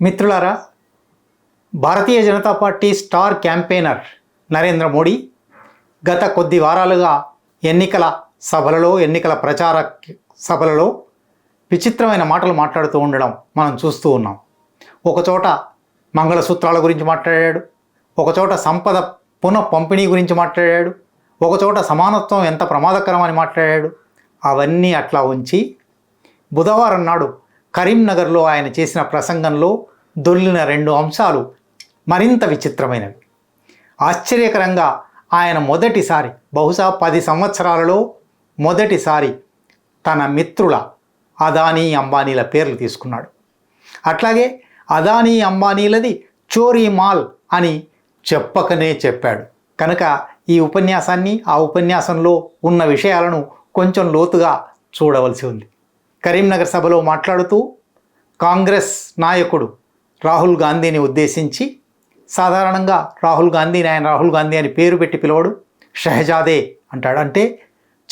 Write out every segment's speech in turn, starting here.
మిత్రులారా Bharatiya Janata party star campaigner Narendra Modi గత కొద్ది వారాలుగా ఎన్నికల సభలలో ఎన్నికల ప్రచార సభలలో విచిత్రమైన మాటలు మాట్లాడుతూ ఉండడం మనం చూస్తూ ఉన్నాం. ఒకచోట మంగళసూత్రాల గురించి మాట్లాడాడు ఒకచోట సంపద పునః పంపిణీ గురించి మాట్లాడాడు ఒకచోట సమానత్వం ఎంత ప్రమాదకరం అని మాట్లాడాడు అవన్నీ అట్లా ఉంచి బుధవారం నాడు కరీంనగర్లో ఆయన చేసిన ప్రసంగంలో దొల్లిన రెండు అంశాలు మరింత విచిత్రమైనవి. ఆశ్చర్యకరంగా ఆయన మొదటిసారి బహుశా పది సంవత్సరాలలో మొదటిసారి తన మిత్రుల అదానీ అంబానీల పేర్లు తీసుకున్నాడు. అట్లాగే అదానీ అంబానీలది చోరీ మాల్ అని చెప్పకనే చెప్పాడు. కనుక ఈ ఉపన్యాసాన్ని ఆ ఉపన్యాసంలో ఉన్న విషయాలను కొంచెం లోతుగా చూడవలసి ఉంది. కరీంనగర్ సభలో మాట్లాడుతూ కాంగ్రెస్ నాయకుడు రాహుల్ గాంధీని ఉద్దేశించి సాధారణంగా రాహుల్ గాంధీని ఆయన రాహుల్ గాంధీ అని పేరు పెట్టి పిలవడు షహజాదే అంటాడు. అంటే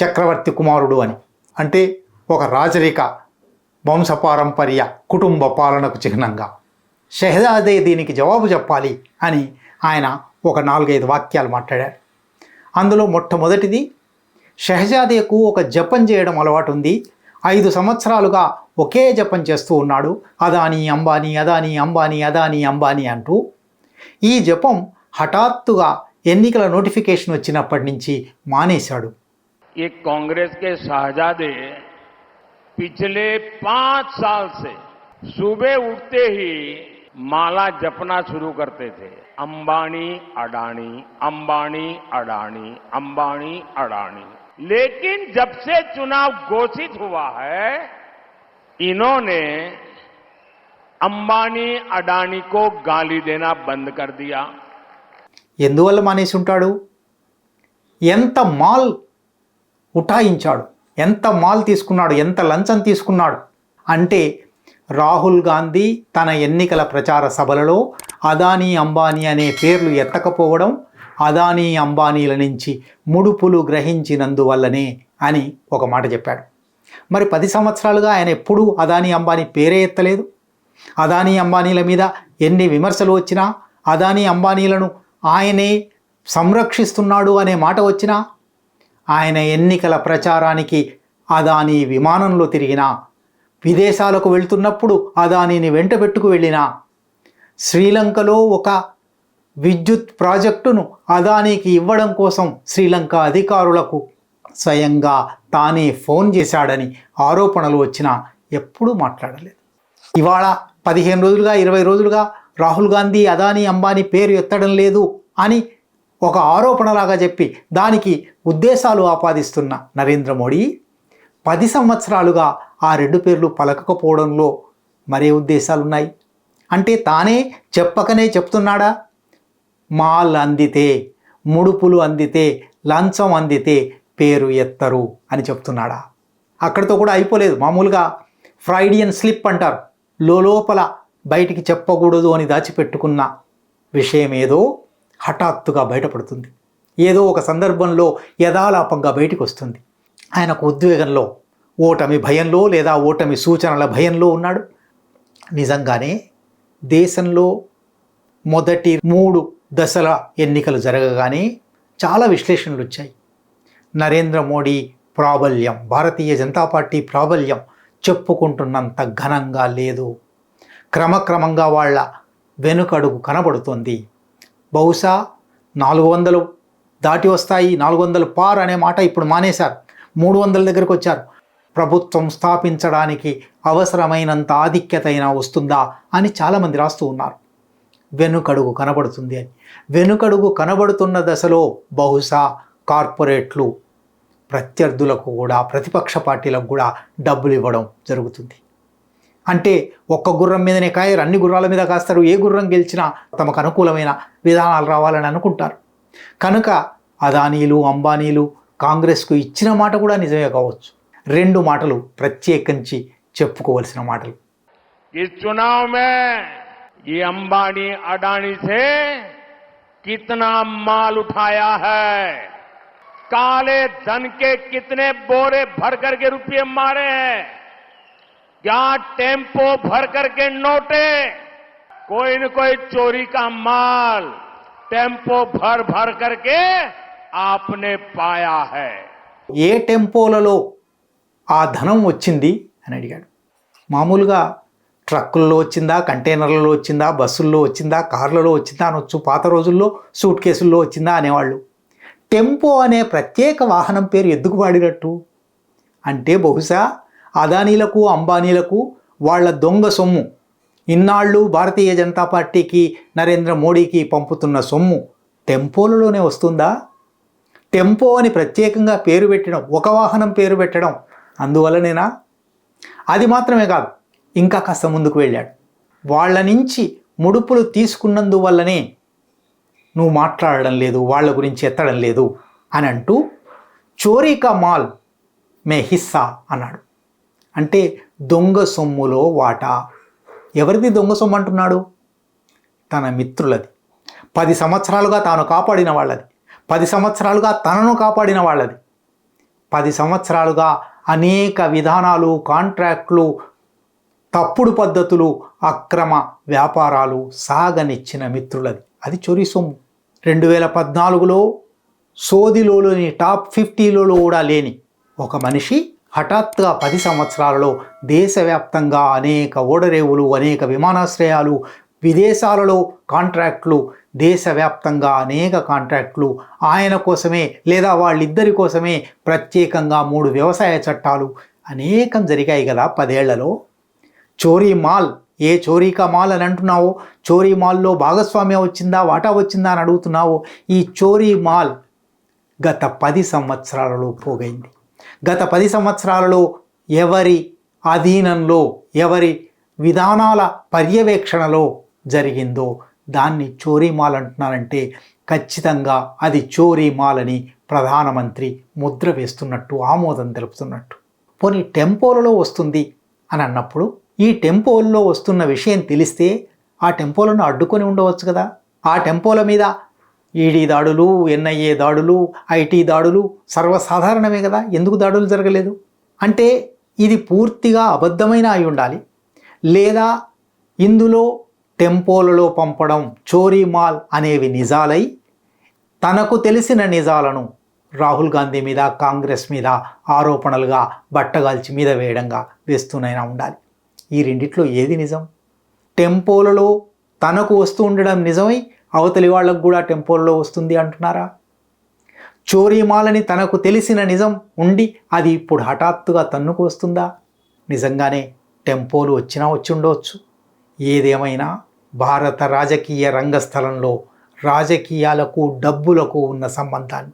చక్రవర్తి కుమారుడు అని. అంటే ఒక రాజరిక వంశపారంపర్య కుటుంబ పాలనకు చిహ్నంగా. షహజాదే దీనికి జవాబు చెప్పాలి అని ఆయన ఒక నాలుగైదు వాక్యాలు మాట్లాడారు. అందులో మొట్టమొదటిది షహజాదేకు ఒక జపం చేయడం అలవాటు ఉంది ఐదు సంవత్సరాలుగా ఒకే జపం చేస్తూ ఉన్నాడు అదానీ అంబానీ అదానీ అంబానీ అదానీ అంబానీ అంటూ ఈ జపం హఠాత్తుగా ఎన్నికల నోటిఫికేషన్ వచ్చినప్పటి నుంచి మానేశాడు ये कांग्रेस के शहजादे पिछले पांच साल से सुबह उठते ही माला जपना शुरू करते थे अंबानी अडानी अंबानी अडानी अंबानी अडानी लेकिन जब से चुनाव घोषित हुआ है इन्होंने अंबानी अडानी को गाली देना बंद कर दिया ఎందువల్ల మానేసి ఉంటాడు ఎంత మాల్ ఉఠాయించాడు ఎంత మాల్ తీసుకున్నాడు ఎంత లంచం తీసుకున్నాడు అంటే రాహుల్ గాంధీ తన ఎన్నికల ప్రచార సభలలో అదానీ అంబానీ అనే పేర్లు ఎత్తకపోవడం అదానీ అంబానీల నుంచి ముడుపులు గ్రహించినందువల్లనే అని ఒక మాట చెప్పాడు. మరి పది సంవత్సరాలుగా ఆయన ఎప్పుడూ అదానీ అంబానీ పేరే ఎత్తలేదు. అదానీ అంబానీల మీద ఎన్ని విమర్శలు వచ్చినా అదానీ అంబానీలను ఆయనే సంరక్షిస్తున్నాడు అనే మాట వచ్చినా ఆయన ఎన్నికల ప్రచారానికి అదానీ విమానంలో తిరిగినా విదేశాలకు వెళ్తున్నప్పుడు అదానీని వెంట పెట్టుకు వెళ్ళినా శ్రీలంకలో ఒక విద్యుత్ ప్రాజెక్టును అదానీకి ఇవ్వడం కోసం శ్రీలంక అధికారులకు స్వయంగా తానే ఫోన్ చేశాడని ఆరోపణలు వచ్చినా ఎప్పుడూ మాట్లాడలేదు. ఇవాళ పదిహేను రోజులుగా ఇరవై రోజులుగా రాహుల్ గాంధీ అదానీ అంబానీ పేరు ఎత్తడం లేదు అని ఒక ఆరోపణలాగా చెప్పి దానికి ఉద్దేశాలు ఆపాదిస్తున్న నరేంద్ర మోడీ పది సంవత్సరాలుగా ఆ రెండు పేర్లు పలకకపోవడంలో మరే ఉద్దేశాలున్నాయి? అంటే తానే చెప్పకనే చెప్తున్నాడా? మాల్ అందితే ముడుపులు అందితే లంచం అందితే పేరు ఎత్తరు అని చెప్తున్నాడా. అక్కడితో కూడా అయిపోలేదు. మామూలుగా ఫ్రైడియన్ స్లిప్ అంటారు. లోపల బయటికి చెప్పకూడదు అని దాచిపెట్టుకున్న విషయం ఏదో హఠాత్తుగా బయటపడుతుంది. ఏదో ఒక సందర్భంలో యథాలాపంగా బయటికి వస్తుంది ఆయనకు ఉద్వేగంలో ఓటమి భయంలో లేదా ఓటమి సూచనల భయంలో ఉన్నాడు. నిజంగానే దేశంలో మొదటి మూడు దశల ఎన్నికలు జరగగానే చాలా విశ్లేషణలు వచ్చాయి. నరేంద్ర మోడీ ప్రాబల్యం భారతీయ జనతా పార్టీ ప్రాబల్యం చెప్పుకుంటున్నంత ఘనంగా లేదు. క్రమక్రమంగా వాళ్ళ వెనుకడుగు కనబడుతుంది. బహుశా నాలుగు వందలు దాటి వస్తాయి నాలుగు వందలు పార్ అనే మాట ఇప్పుడు మానేశారు. మూడు వందల దగ్గరకు వచ్చారు. ప్రభుత్వం స్థాపించడానికి అవసరమైనంత ఆధిక్యత అయినా వస్తుందా అని చాలామంది రాస్తూ ఉన్నారు. వెనుకడుగు కనబడుతుంది అని. వెనుకడుగు కనబడుతున్న దశలో బహుశా కార్పొరేట్లు ప్రత్యర్థులకు కూడా ప్రతిపక్ష పార్టీలకు కూడా డబ్బులు ఇవ్వడం జరుగుతుంది. అంటే ఒక్క గుర్రం మీదనే కాయరు అన్ని గుర్రాల మీద కాస్తారు. ఏ గుర్రం గెలిచినా తమకు అనుకూలమైన విధానాలు రావాలని అనుకుంటారు. కనుక అదానీలు అంబానీలు కాంగ్రెస్కు ఇచ్చిన మాట కూడా నిజమే కావచ్చు. రెండు మాటలు ప్రత్యేకించి చెప్పుకోవలసిన మాటలు. ఈ చునావ్ ये अंबानी अडानी से कितना माल उठाया है काले धन के कितने बोरे भर करके रुपये मारे हैं क्या टेम्पो भर करके नोटे कोई न कोई चोरी का माल टेम्पो भर भर करके आपने पाया है ఏ టెంపోలలో ఆ ధనం వచ్చింది అని అడిగాడు మామూలుగా ట్రక్కుల్లో వచ్చిందా కంటైనర్లలో వచ్చిందా బస్సుల్లో వచ్చిందా కార్లలో వచ్చిందా అనొచ్చు పాత రోజుల్లో సూట్ కేసుల్లో వచ్చిందా అనేవాళ్ళు. టెంపో అనే ప్రత్యేక వాహనం పేరు ఎందుకు వాడినట్టు? అంటే బహుశా అదానీలకు అంబానీలకు వాళ్ళ దొంగ సొమ్ము. ఇన్నాళ్ళు భారతీయ జనతా పార్టీకి నరేంద్ర మోడీకి పంపుతున్న సొమ్ము టెంపోలలోనే వస్తుందా? టెంపో అని ప్రత్యేకంగా పేరు పెట్టడం ఒక వాహనం పేరు పెట్టడం అందువలనేనా అది మాత్రమే కాదు ఇంకా కాస్త ముందుకు వెళ్ళాడు. వాళ్ళ నుంచి ముడుపులు తీసుకున్నందువల్లనే నువ్వు మాట్లాడడం లేదు వాళ్ళ గురించి ఎత్తడం లేదు అని అంటూ చోరీకా మాల్ మే హిస్సా అన్నాడు. అంటే దొంగ సొమ్ములో వాటా. ఎవరిది దొంగ సొమ్ము అంటున్నాడు? తన మిత్రులది. పది సంవత్సరాలుగా తాను కాపాడిన వాళ్ళది. పది సంవత్సరాలుగా తనను కాపాడిన వాళ్ళది. పది సంవత్సరాలుగా అనేక విధానాలు కాంట్రాక్ట్లు తప్పుడు పద్ధతులు అక్రమ వ్యాపారాలు సాగనిచ్చిన మిత్రులది. అది చోరీ సొమ్ము. రెండు వేల పద్నాలుగులో సోదిలోని టాప్ ఫిఫ్టీలో కూడా లేని ఒక మనిషి హఠాత్తుగా పది సంవత్సరాలలో దేశవ్యాప్తంగా అనేక ఓడరేవులు అనేక విమానాశ్రయాలు విదేశాలలో కాంట్రాక్ట్లు దేశవ్యాప్తంగా అనేక కాంట్రాక్ట్లు ఆయన కోసమే లేదా వాళ్ళిద్దరి కోసమే ప్రత్యేకంగా మూడు వ్యవసాయ చట్టాలు అనేకం జరిగాయి కదా పదేళ్ళలో. చోరీ మాల్. ఏ చోరీకా మాల్ అని అంటున్నావో? చోరీ మాల్లో భాగస్వామ్యం వచ్చిందా? వాటా వచ్చిందా అని అడుగుతున్నావో? ఈ చోరీ మాల్ గత పది సంవత్సరాలలో పోగైంది. గత పది సంవత్సరాలలో ఎవరి అధీనంలో ఎవరి విధానాల పర్యవేక్షణలో జరిగిందో దాన్ని చోరీ మాల్ అంటున్నారంటే ఖచ్చితంగా అది చోరీ మాల్ అని ప్రధానమంత్రి ముద్ర వేస్తున్నట్టు ఆమోదం తెలుపుతున్నట్టు. పోనీ టెంపోలలో వస్తుంది అని అన్నప్పుడు ఈ టెంపోల్లో వస్తున్న విషయం తెలిస్తే ఆ టెంపోలను అడ్డుకొని ఉండవచ్చు కదా. ఆ టెంపోల మీద ఈడీ దాడులు ఎన్ఐఏ దాడులు ఐటీ దాడులు సర్వసాధారణమే కదా. ఎందుకు దాడులు జరగలేదు? అంటే ఇది పూర్తిగా అబద్ధమైన అయి ఉండాలి. లేదా ఇందులో టెంపోలలో పంపడం చోరీ మాల్ అనేవి నిజాలై తనకు తెలిసిన నిజాలను రాహుల్ గాంధీ మీద కాంగ్రెస్ మీద ఆరోపణలుగా బట్టగాల్చి మీద వేయడంగా వేస్తూనైనా ఉండాలి. ఈ రెండిట్లో ఏది నిజం? టెంపోలలో తనకు వస్తూ ఉండడం నిజమై అవతలి వాళ్ళకు కూడా టెంపోలలో వస్తుంది అంటున్నారా? చోరీమాలని తనకు తెలిసిన నిజం ఉండి అది ఇప్పుడు హఠాత్తుగా తన్నుకు వస్తుందా? నిజంగానే టెంపోలు వచ్చినా వచ్చి ఉండవచ్చు. ఏదేమైనా భారత రాజకీయ రంగస్థలంలో రాజకీయాలకు డబ్బులకు ఉన్న సంబంధాన్ని.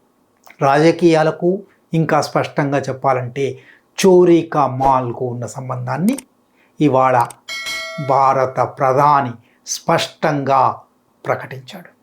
రాజకీయాలకు ఇంకా స్పష్టంగా చెప్పాలంటే చోరీకా మాల్కు ఉన్న సంబంధాన్ని ఇవాళ భారత ప్రధాని స్పష్టంగా ప్రకటించాడు.